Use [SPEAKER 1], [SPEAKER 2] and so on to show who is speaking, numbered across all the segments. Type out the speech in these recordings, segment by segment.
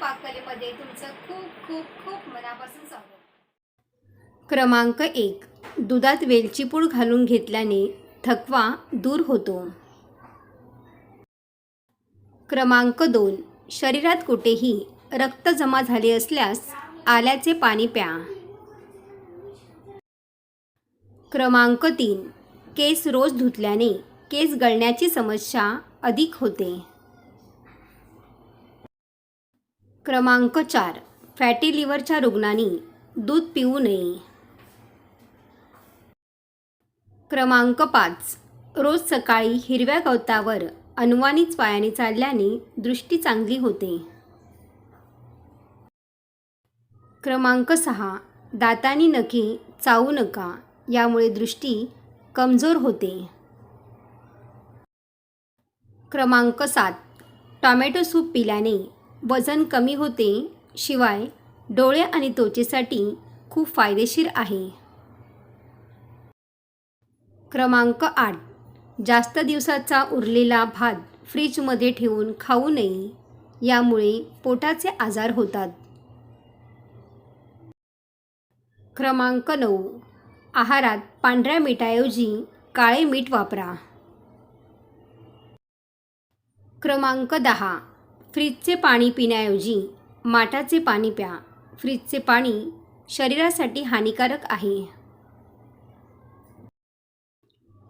[SPEAKER 1] पाककलेमध्ये तुमचं खूप खूप खूप मनापासून स्वागत.
[SPEAKER 2] क्रमांक एक. दुधात वेलची पूड घालून घेतल्याने थकवा दूर होतो. क्रमांक दोन. शरीरात कुठेही रक्त जमा झाले असल्यास आल्याचे पाणी प्या. क्रमांक तीन. केस रोज धुतल्याने केस गळण्याची समस्या अधिक होते. क्रमांक चार. फॅटी लिव्हरच्या रुग्णांनी दूध पिऊ नये. क्रमांक पाच. रोज सकाळी हिरव्या गवतावर अनुवानीच पायाने चालल्याने दृष्टी चांगली होते. क्रमांक सहा. दातानी नखे चावू नका यामुळे दृष्टी कमजोर होते. क्रमांक सात. टॉमॅटो सूप पिल्याने वजन कमी होते शिवाय डोळे आणि त्वचेसाठी खूप फायदेशीर आहे. क्रमांक आठ. जास्त दिवसाचा उरलेला भात फ्रीजमध्ये ठेवून खाऊ नये यामुळे पोटाचे आजार होतात. क्रमांक नऊ. आहारात पांढऱ्या मीठाऐवजी काळे मीठ वापरा. क्रमांक दहा. फ्रीजचे पाणी पिण्याऐवजी माठाचे पाणी प्या. फ्रीजचे पाणी शरीरासाठी हानिकारक आहे.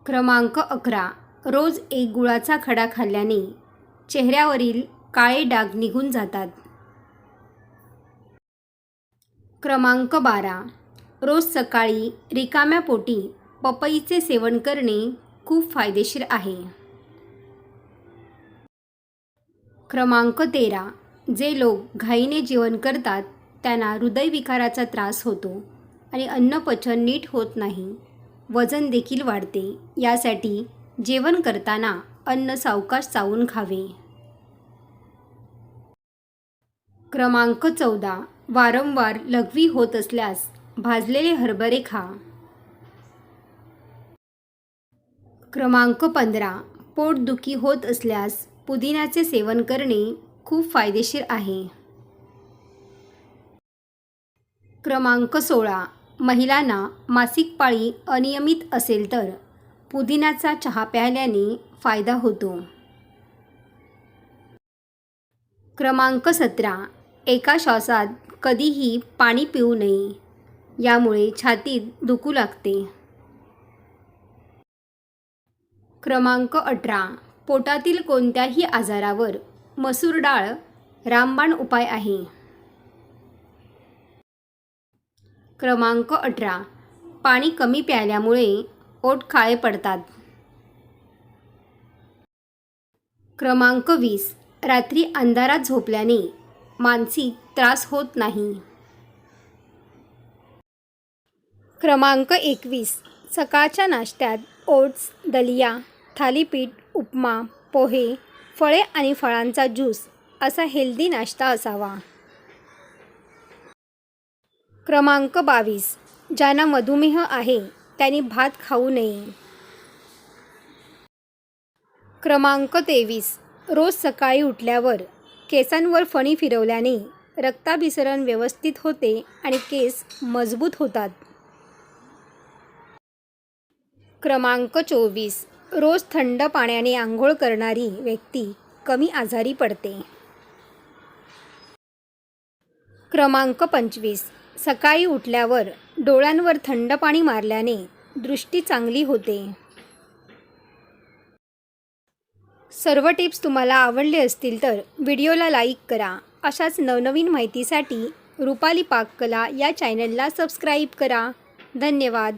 [SPEAKER 2] क्रमांक अकरा. रोज एक गुळाचा खडा खाल्ल्याने चेहऱ्यावरील काळे डाग निघून जातात. क्रमांक बारा. रोज सकाळी रिकाम्या पोटी पपईचे सेवन करणे खूप फायदेशीर आहे. क्रमांक तेरा जे लोक घाईने जेवण करतात त्यांना हृदयविकाराचा त्रास होतो आणि अन्नपचन नीट होत नाही. वजन देखील वाढते. यासाठी जेवण करताना अन्न सावकाश चावून खावे. क्रमांक चौदा वारंवार लघवी होत असल्यास भाजलेले हरभरे खा. क्रमांक पंधरा पोटदुखी होत असल्यास पुदिन्याचे सेवन करणे खूप फायदेशीर आहे. क्रमांक सोळा. महिलांना मासिक पाळी अनियमित असेल तर पुदिन्याचा चहा प्यायल्याने फायदा होतो. क्रमांक सतरा. एका श्वासात कधीही पाणी पिऊ नये. यामुळे छातीत दुखू लागते. क्रमांक अठरा. पोटातील कोणत्याही आजारावर. मसूर डाळ रामबाण उपाय आहे. क्रमांक अठरा. पाणी कमी प्यायल्यामुळे ओठ काळे पडतात. क्रमांक वीस. रात्री अंधारात झोपल्याने मानसिक त्रास होत नाही. क्रमांक एकवीस. सकाळच्या नाश्त्यात ओट्स दलिया थालीपीठ उपमा पोहे फळे आणि फळांचा ज्यूस असा हेल्दी नाश्ता असावा. क्रमांक बावीस. ज्यांना मधुमेह आहे त्यांनी भात खाऊ नये. क्रमांक तेवीस. रोज सकाळी उठल्यावर केसांवर फणी फिरवल्याने रक्ताभिसरण व्यवस्थित होते आणि केस मजबूत होतात. क्रमांक चोवीस. रोज थंड पाण्याने आंघोळ करणारी व्यक्ती कमी आजारी पडते. क्रमांक पंचवीस. सकाळी उठल्यावर डोळ्यांवर थंड पाणी मारल्याने दृष्टी चांगली होते. सर्व टिप्स तुम्हाला आवडले असतील तर व्हिडिओला लाईक करा. अशाच नवनवीन माहितीसाठी रुपाली पाककला या चॅनलला सबस्क्राईब करा. धन्यवाद.